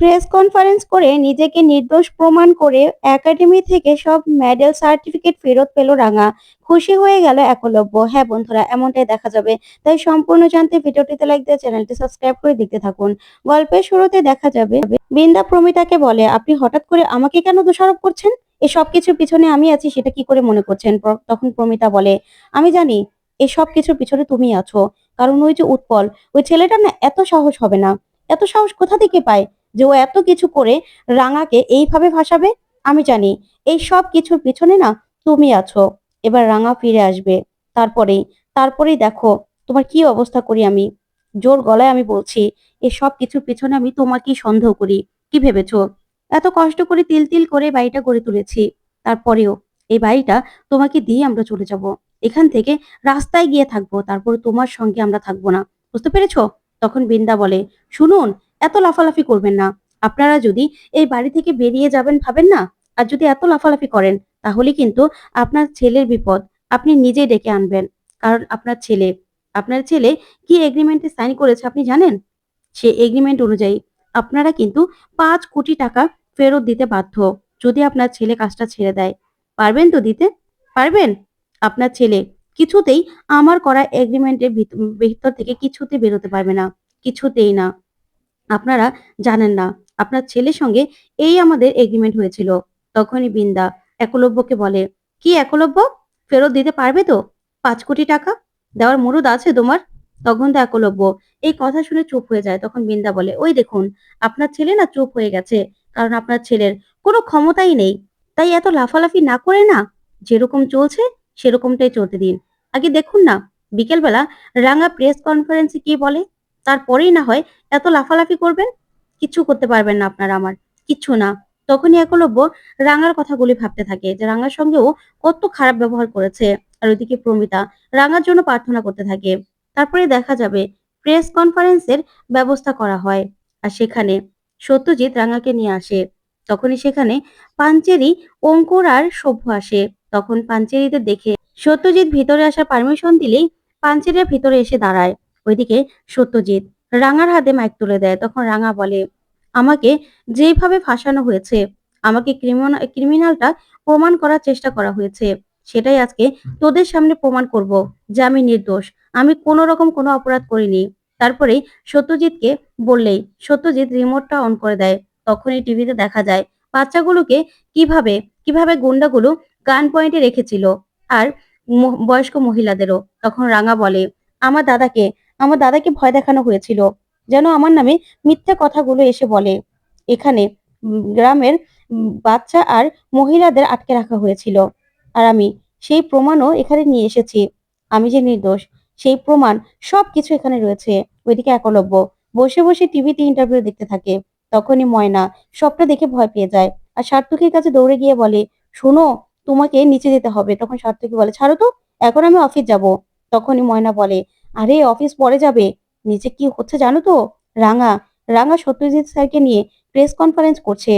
Press conference করে নিজেকে নির্দোষ প্রমাণ করে একাডেমি থেকে সব মেডেল সার্টিফিকেট ফেরত পেল রাঙা। খুশি হয়ে গেল একলব্য। হ্যাঁ বন্ধুরা, এমনটাই দেখা যাবে। তাই সম্পূর্ণ জানতে ভিডিওটিতে লাইক দিয়ে চ্যানেলটি সাবস্ক্রাইব করে দেখতে থাকুন। গল্পের শুরুতে দেখা যাবে, বৃন্দা প্রমিতাকে বলে, আপনি হঠাৎ করে আমাকে কেন দোষারোপ করছেন? এই সব কিছুর পিছনে আমি আছি, সেটা কি করে মনে করছেন? তখন প্রমিতা বলে, আমি জানি, এই সব কিছুর পিছনে তুমি আছো। কারণ ওই যে উৎপল, ওই ছেলেটা না এত সাহস হবে না। এত সাহস কোথা থেকে পায়? যে ও এত কিছু করে রাঙাকে এইভাবে ভাসাবে? আমি জানি, এই সব কিছুর পিছনে না তুমি আছো। এবার রাঙা ফিরে আসবে। তারপরেই তারপরেই দেখো, তোমার কি অবস্থা করি আমি? জোর গলায় আমি বলছি এই সব কিছুর পিছনে আমি তোমাকেই সন্দেহ করি। কি ভেবেছো? এত কষ্ট করে তিল তিল করে বাড়িটা গড়ে তুলেছি। তারপরেও, এই বাড়িটা তোমাকে দিয়ে আমরা চলে যাব। এখান থেকে রাস্তায় গিয়ে থাকব, তারপরে তোমার সঙ্গে আমরা থাকব না। বুঝতে পেরেছ? তখন বৃন্দা বলে, শুনুন এত লাফালাফি করবেন না। আপনারা যদি এই বাড়ি থেকে বেরিয়ে যাবেন ভাবেন না, আর যদি এত লাফালাফি করেন, তাহলে কিন্তু আপনার ছেলের বিপদ আপনি নিজেই ডেকে আনবেন। কারণ আপনার ছেলে আপনার ছেলে কি এগ্রিমেন্টে সাইন করেছে আপনি জানেন? সে এগ্রিমেন্ট অনুযায়ী আপনারা কিন্তু পাঁচ কোটি টাকা ফেরত দিতে বাধ্য, যদি আপনার ছেলে কাজটা ছেড়ে দেয়। পারবেন তো দিতে? পারবেন? আপনার ছেলে কিছুতেই আমার করা এগ্রিমেন্টের ভিতর থেকে কিছুতে বেরোতে পারবে না, কিছুতেই না। আপনারা জানেন না। আপনার ছেলের সঙ্গে এই আমাদের এগ্রিমেন্ট হয়েছিল। তখনই বিন্দা একলব্যকে বলে, কি একলব্য? ফেরত দিতে পারবে তো? পাঁচ কোটি টাকা? দেওয়ার মুরুদ আছে তোমার? তখন তো একলব্য এই কথা শুনে চুপ হয়ে যায়। তখন বিন্দা বলে, ওই দেখুন, আপনার ছেলে না চুপ হয়ে গেছে, কারণ আপনার ছেলের কোনো ক্ষমতাই নেই। তাই এত লাফালাফি না করে না? যেরকম চলছে, সেরকমটাই চলতে দিন। আগে দেখুন না, বিকেলবেলা রাঙা প্রেস কনফারেন্সে কি বলে? তারপরেই না হয় এত লাফালাফি করবেন? কিচ্ছু করতে পারবেন না আপনারা আমার। কিচ্ছু না। তখনই একলব্য রাঙার কথাগুলি ভাবতে থাকে যে রাঙার সঙ্গেও কত খারাপ ব্যবহার করেছে। আর ওইদিকে প্রমিতা রাঙার জন্য প্রার্থনা করতে থাকে। তারপরে দেখা যাবে প্রেস কনফারেন্সের ব্যবস্থা করা হয়। আর সেখানে সত্যজিৎ রাঙাকে নিয়ে আসে। তখনই সেখানে পাঞ্চেরি, অঙ্কুর আর সভ্য আসে। তখন পাঞ্চেরিদের দেখে সত্যজিৎ ভিতরে আসার পারমিশন দিলেই পাঞ্চেরিয়া ভিতরে এসে দাঁড়ায়। ওইদিকে সত্যজিৎ রাঙার হাতে মাইক তুলে দেয়। তখন রাঙা বলে, আমাকে যেভাবে ফাঁসানো হয়েছে, আমাকে ক্রিমিনালটা প্রমাণ করার চেষ্টা করা হয়েছে। সেটাই আজকে তোদের সামনে প্রমাণ করব, যে আমি নির্দোষ। আমি কোনো রকম কোনো অপরাধ করিনি। তারপরেই সত্যজিৎকে বললেই সত্যজিৎ রিমোটটা অন করে দেয়। তখনই টিভিতে দেখা যায়, বাচ্চাগুলোকে কীভাবে কীভাবে গুন্ডাগুলো গান পয়েন্টে রেখেছিল, আর বয়স্ক মহিলাদেরও? তখন রাঙা বলে, আমার দাদাকে আমার দাদাকে ভয় দেখানো হয়েছিল, যেন আমার নামে মিথ্যা কথাগুলো এসে বলে। এখানে গ্রামের বাচ্চা আর মহিলাদের আটকে রাখা হয়েছিল। আর আমি সেই প্রমাণও এখানে নিয়ে এসেছি। আমি যে নির্দোষ, সেই প্রমাণ সবকিছু এখানে রয়েছে। ওইদিকে একলব্য, বসে বসে টিভিতে ইন্টারভিউ দেখতে থাকে। তখনই ময়না সবটা দেখে ভয় পেয়ে যায় আর সার্থকের কাছে দৌড়ে গিয়ে বলে, শোনো, তোমাকে নিচে যেতে হবে। তখন সার্থকী বলে, ছাড়ো তো, এখন আমি অফিস যাব। তখনই ময়না বলে আরে অফিস পরে যাবে। নিচে কি হচ্ছে জানো তো? রাঙা রাঙা সত্যজিৎ স্যারকে নিয়ে প্রেস কনফারেন্স করছে।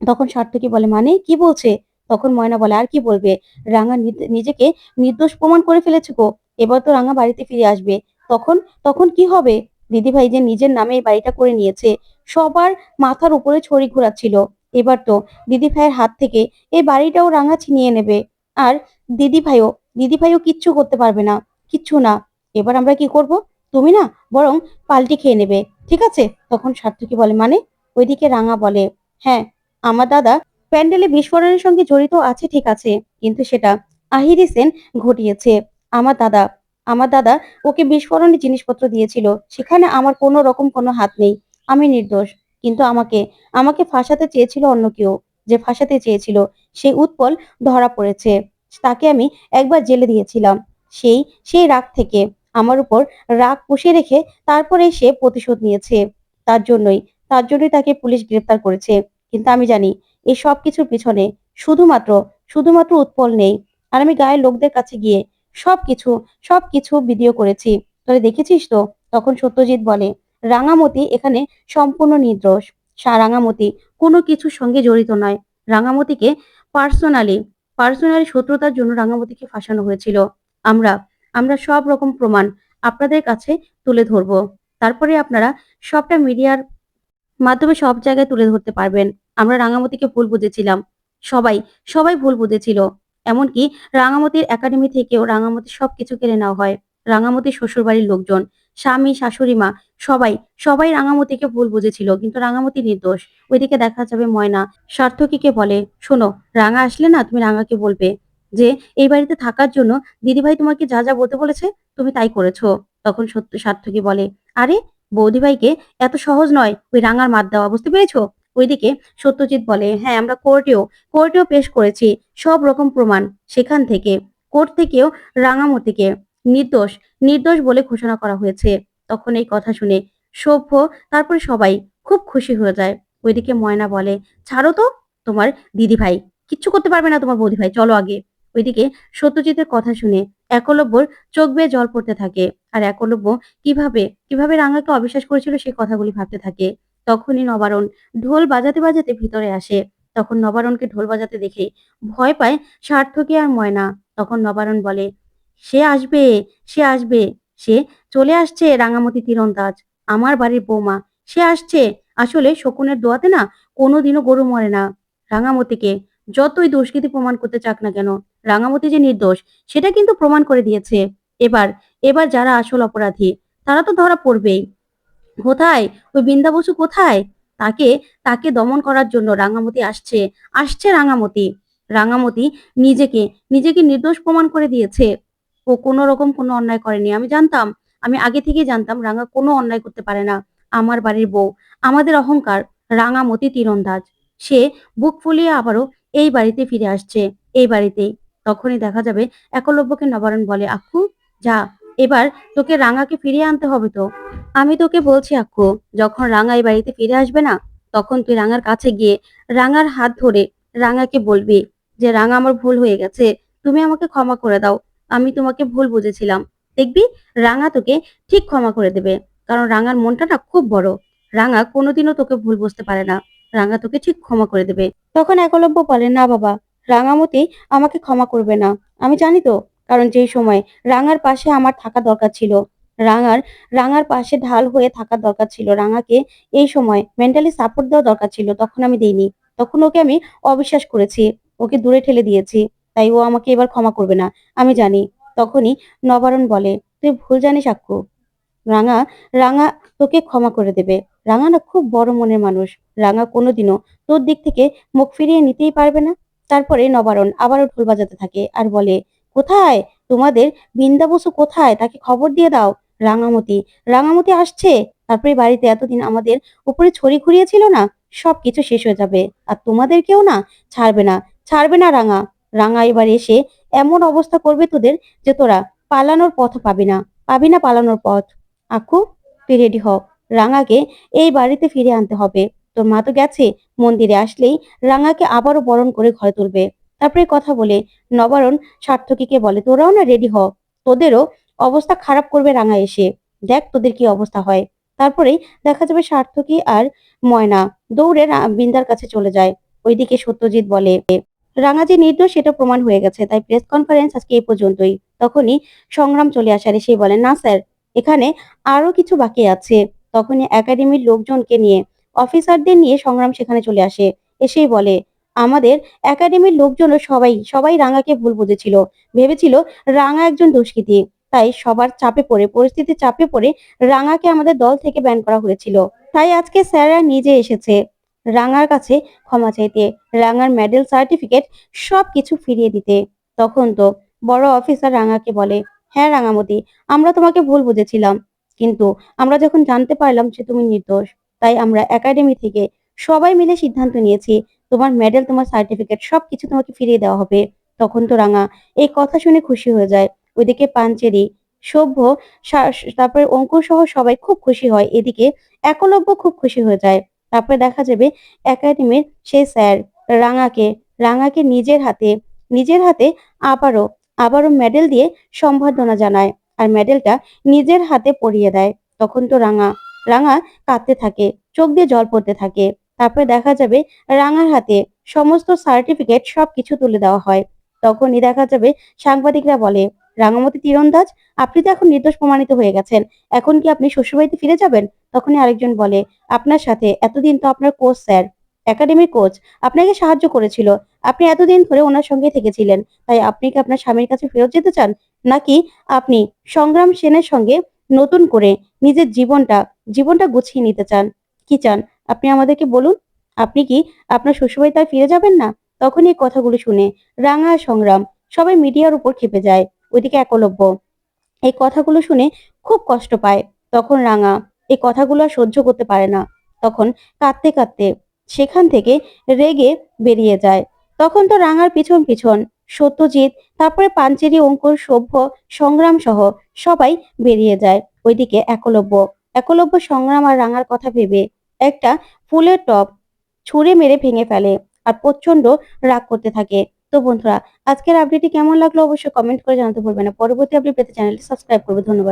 তখন সার্থকী বলে মানে? কি বলছে? তখন ময়না বলে, আর কি বলবে? রাঙা নিজেকে নির্দোষ প্রমাণ করে ফেলেছে গো। এবার তো রাঙা বাড়িতে ফিরে আসবে। তখন তখন কি হবে? দিদিভাই যে নিজের নামে এই বাড়িটা করে নিয়েছে, সবার মাথার উপরে ছড়ি ঘোরাচ্ছিল। এবার তো দিদি ভাইয়ের হাত থেকে এই বাড়িটাও রাঙা ছিনিয়ে নেবে। আর দিদি ভাইও দিদি ভাইও কিচ্ছু করতে পারবে না। কিচ্ছু না। এবার আমরা কি করব? তুমি না বরং পাল্টি খেয়ে নেবে, ঠিক আছে? তখন সার্থকী বলে মানে? ওইদিকে রাঙা বলে হ্যাঁ আমার দাদা প্যান্ডেলে বিস্ফোরণের সঙ্গে জড়িত আছে, ঠিক আছে, কিন্তু সেটা আহিরি সেন ঘটিয়েছে। আমার দাদা আমার দাদা ওকে বিস্ফোরণের জিনিসপত্র দিয়েছিল, সেখানে আমার কোনো রকম কোনো হাত নেই, আমি নির্দোষ। কিন্তু আমাকে আমাকে ফাঁসাতে চেয়েছিল অন্য কেউ, যে ফাঁসাতে চেয়েছিল, সেই উৎপল ধরা পড়েছে। তাকে আমি একবার জেলে দিয়েছিলাম, সেই সেই রাগ থেকে। আমার উপর রাগ পুষে রেখে তারপরে সে প্রতিশোধ নিয়েছে। তার জন্যই তার জন্যই তাকে পুলিশ গ্রেপ্তার করেছে। কিন্তু আমি জানি, এই সব কিছুর পিছনে শুধুমাত্র শুধুমাত্র উৎপল নেই। আর আমি গায়ের লোকদের কাছে গিয়ে সবকিছু সবকিছু ভিডিও করেছি। তোরে দেখেছিস তো? তখন সত্যজিৎ বলে, রাঙামতি এখানে সম্পূর্ণ নির্দোষ। সা রাঙামতি কোনো কিছুর সঙ্গে জড়িত নয়। রাঙামতিকে পার্সোনালি পার্সোনালি শত্রুতার জন্য রাঙামতিকে ফাঁসানো হয়েছিল। আমরা আমরা সব রকম প্রমাণ আপনাদের কাছে তুলে ধরবো। তারপরে আপনারা সবটা মিডিয়ার মাধ্যমে সব জায়গায় তুলে ধরতে পারবেন। আমরা রাঙামতিকে ভুল বুঝেছিলাম। সবাই সবাই ভুল বুঝেছিল। এমনকি রাঙামতির একাডেমি থেকেও রাঙামতির সবকিছু কেড়ে নেওয়া হয়। রাঙামতির শ্বশুরবাড়ির লোকজন, স্বামী, শাশুড়ি, মা, সবাই সবাই রাঙামতিকে ভুল বুঝেছিল, কিন্তু রাঙামতি নির্দোষ। ওইদিকে দেখা যাবে ময়না সার্থকীকে বলে, শোনো, রাঙা আসলে না, তুমি রাঙাকে বলবে। যে এই বাড়িতে থাকার জন্য দিদিভাই তোমাকে যা যা বলতে বলেছে তুমি তাই করেছ। তখন সত্য সার্থকী বলে, আরে বৌদিভাইকে এত সহজ নয়, ওই রাঙার মাত দেওয়া, বুঝতে পেরেছ? ওইদিকে সত্যজিৎ বলে হ্যাঁ আমরা কোর্টেও কোর্টেও পেশ করেছি, সব রকম প্রমাণ সেখান থেকে। কোর্ট থেকেও রাঙামতিকে নির্দোষ নির্দোষ বলে ঘোষণা করা হয়েছে। তখন এই কথা শুনে সভ্য, তারপরে সবাই খুব খুশি হয়ে যায়। ওইদিকে ময়না বলে, ছাড়ো তো তোমার দিদি ভাই কিচ্ছু করতে পারবে না তোমার বৌদি ভাই চলো আগে। ওইদিকে সত্যজিতের কথা শুনে একলব্যর চোখ বেয়ে জল পড়তে থাকে। আর একলব্য কীভাবে কীভাবে রাঙাকে অবিশ্বাস করেছিল সেই কথাগুলি ভাবতে থাকে। তখনই নবারণ ঢোল বাজাতে বাজাতে ভিতরে আসে। তখন নবারণকে ঢোল বাজাতে দেখে ভয় পায় সার্থকে আর ময়না। তখন নবারণ বলে, সে আসবে সে আসবে, সে চলে আসছে রাঙামতি তীরন্দাজ। আমার বাড়ির বৌমা, সে আসছে। আসলে শকুনের দোয়াতে না কোনোদিনও গরু মরে না। রাঙামতিকে যতই দুষ্কৃতি প্রমাণ করতে চাক না কেন রাঙামতি যে নির্দোষ, সেটা কিন্তু প্রমাণ করে দিয়েছে। এবার এবার যারা আসল অপরাধী, তারা তো ধরা পড়বেই। কোথায়? ওই বৃন্দা বসু কোথায়? তাকে তাকে দমন করার জন্য রাঙামতি আসছে আসছে রাঙামতি। রাঙামতি নিজেকে নিজেকে নির্দোষ প্রমাণ করে দিয়েছে। ও কোনো রকম কোনো অন্যায় করেনি। আমি জানতাম, আমি আগে থেকেই জানতাম রাঙা কোনো অন্যায় করতে পারে না। আমার বাড়ির বউ, আমাদের অহংকার, রাঙামতি তীরন্দাজ। সে বুক ফুলিয়ে আবারও এই বাড়িতে ফিরে আসছে, এই বাড়িতেই। তখনই দেখা যাবে একলব্যকে নবারণ বলে আক্ষু যা, এবার তোকে রাঙাকে ফিরিয়ে আনতে হবে তো। আমি তোকে বলছি আক্ষু যখন রাঙা এই বাড়িতে ফিরে আসবে না, তখন তুই রাঙার কাছে গিয়ে রাঙার হাত ধরে রাঙাকে বলবি যে, রাঙা আমার ভুল হয়ে গেছে, তুমি আমাকে ক্ষমা করে দাও। আমি তোমাকে ভুল বুঝেছিলাম। দেখবি রাঙা তোকে ঠিক ক্ষমা করে দেবে, কারণ রাঙার মনটা না খুব বড়। রাঙা কোনোদিনও তোকে ভুল বুঝতে পারে না। রাঙা তোকে ঠিক ক্ষমা করে দেবে। তখন একলব্য বলে, না বাবা রাঙামতি আমাকে ক্ষমা করবে না। আমি জানি তো, কারণ যেই সময় রাঙার পাশে আমার থাকা দরকার ছিল। রাঙার রাঙার পাশে ঢাল হয়ে থাকা দরকার ছিল। রাঙাকে এই সময় মেন্টালি সাপোর্ট দেওয়া দরকার ছিল, তখন আমি দেইনি। তখন ওকে আমি অবিশ্বাস করেছি, ওকে দূরে ঠেলে দিয়েছি, তাই ও আমাকে এবার ক্ষমা করবে না। আমি জানি, তখনই নবারণ বলে, তুই ভুল জানিস আক্কু। রাঙা রাঙা তোকে ক্ষমা করে দেবে। রাঙা না খুব বড় মনের মানুষ। রাঙা কোনোদিনও তোর দিক থেকে মুখ ফিরিয়ে নিতেই পারবে না। তারপরে নবারণ আবারও ঢোল বাজাতে থাকে আর বলে, কোথায়? তোমাদের বৃন্দা বসু কোথায়? তাকে খবর দিয়ে দাও, রাঙামতি। রাঙামতি আসছে। তারপরে বাড়িতে এতদিন আমাদের উপরে ছড়ি ঘুরিয়েছিল না সব কিছু শেষ হয়ে যাবে। আর তোমাদের কেউ না? ছাড়বে না ছাড়বে না রাঙা। রাঙা এবার এসে এমন অবস্থা করবে তোদের যে তোরা পালানোর পথ পাবি না। পাবি না পালানোর পথ। আকু, তুই রেডি হ। রাঙাকে এই বাড়িতে ফিরে আনতে হবে। তোর মা তো গেছে, মন্দিরে আসলেই রাঙাকে আবারও বরণ করে ঘরে তুলবে। তারপরে কথা বলে, নবারণ সার্থকীকে বলে, তোরাও না রেডি হ, তোদেরও অবস্থা খারাপ করবে রাঙা এসে। দেখ তোদের কি অবস্থা হয়। তারপরেই দেখা যাবে সার্থকী আর ময়না দৌড়ে বৃন্দার কাছে চলে যায়। ওইদিকে সত্যজিৎ বলে, রাঙা যে নির্দোষ, সেটা প্রমাণ হয়ে গেছে। তাই প্রেস কনফারেন্স আজকে এই পর্যন্তই। তখনই সংগ্রাম চলে আসার এসেই বলে, না স্যার, এখানে আরও কিছু বাকি আছে। তখনই একাডেমির লোকজনকে নিয়ে অফিসারদের নিয়ে সংগ্রাম সেখানে চলে আসে। এসেই বলে, আমাদের একাডেমির লোকজনও সবাই সবাই রাঙাকে ভুল বুঝেছিল। ভেবেছিল রাঙা একজন দুষ্কৃতী। তাই সবার চাপে পড়ে, পরিস্থিতির চাপে পড়ে রাঙাকে আমাদের দল থেকে ব্যান করা হয়েছিল। তাই আজকে স্যাররা নিজে এসেছে। রাঙার কাছে ক্ষমা চাইতে, রাঙার মেডেল সার্টিফিকেট সব কিছু ফিরিয়ে দিতে। তখন তো বড় অফিসার রাঙাকে বলে হ্যাঁ রাঙামতি, আমরা তোমাকে ভুল বুঝেছিলাম। কিন্তু আমরা যখন জানতে পারলাম যে তুমি নির্দোষ তাই আমরা একাডেমি থেকে সবাই মিলে সিদ্ধান্ত নিয়েছি, তোমার মেডেল তোমার সার্টিফিকেট সবকিছু তোমাকে ফিরিয়ে দেওয়া হবে। তখন তো রাঙা এই কথা শুনে খুশি হয়ে যায়। ওইদিকে পাঞ্চেরি, সভ্য তারপরে অঙ্কুর সহ সবাই খুব খুশি হয়। এদিকে একলব্য খুব খুশি হয়ে যায়। তারপরে দেখা যাবে একাডেমির সেই স্যার রাঙাকে রাঙাকে নিজের হাতে নিজের হাতে আবারও আবারও মেডেল দিয়ে সম্বর্ধনা জানায়। আর মেডেলটা নিজের হাতে পরিয়ে দেয়। তখন তো রাঙা রাঙা কাঁদতে থাকে, চোখ দিয়ে জল পড়তে থাকে। তারপরে দেখা যাবে রাঙার হাতে সমস্ত সার্টিফিকেট সবকিছু তুলে দেওয়া হয়। তখনই দেখা যাবে সাংবাদিকরা বলে, রাঙামতি তীরন্দাজ, আপনি তো এখন নির্দোষ প্রমাণিত হয়ে গেছেন। এখন কি আপনি শ্বশুরবাড়িতে ফিরে যাবেন? তখনই আরেকজন বলে, আপনার সাথে এতদিন তো আপনার কোচ স্যার একাডেমির কোচ আপনাকে সাহায্য করেছিল। আপনি এতদিন ধরে ওনার সঙ্গে থেকেছিলেন, তাই আপনি কি আপনার স্বামীর কাছে ফেরত যেতে চান? নাকি আপনি সংগ্রাম সেনের সঙ্গে নতুন করে নিজের জীবনটা জীবনটা গুছিয়ে নিতে চান, কি চান? আপনি আমাদেরকে বলুন। আপনি কি আপনার শ্বশুরবাড়ি তার ফিরে যাবেন না? তখন এই কথাগুলো শুনে রাঙা সংগ্রাম সবাই মিডিয়ার উপর খেপে যায়, ওইদিকে একলব্য। এই কথাগুলো শুনে খুব কষ্ট পায়। তখন রাঙা এই কথাগুলো আর সহ্য করতে পারে না। তখন কাঁদতে কাঁদতে সেখান থেকে রেগে বেরিয়ে যায়। তখন তো রাঙার পিছন পিছন সত্যজিৎ, তারপরে পাঞ্চেরি, অঙ্কুর, সভ্য সংগ্রাম সহ সবাই বেরিয়ে যায়। ওইদিকে একলব্য। একলব্য সংগ্রাম আর রাঙার কথা ভেবে একটা ফুলের টপ ছুঁড়ে মেরে ভেঙে ফেলে আর প্রচণ্ড রাগ করতে থাকে। তো বন্ধুরা, আজকের আপডেটটি কেমন লাগল অবশ্যই কমেন্ট করে জানাতে ভুলবেন না। পরবর্তী আপডেট পেতে চ্যানেলটি সাবস্ক্রাইব করবে। ধন্যবাদ।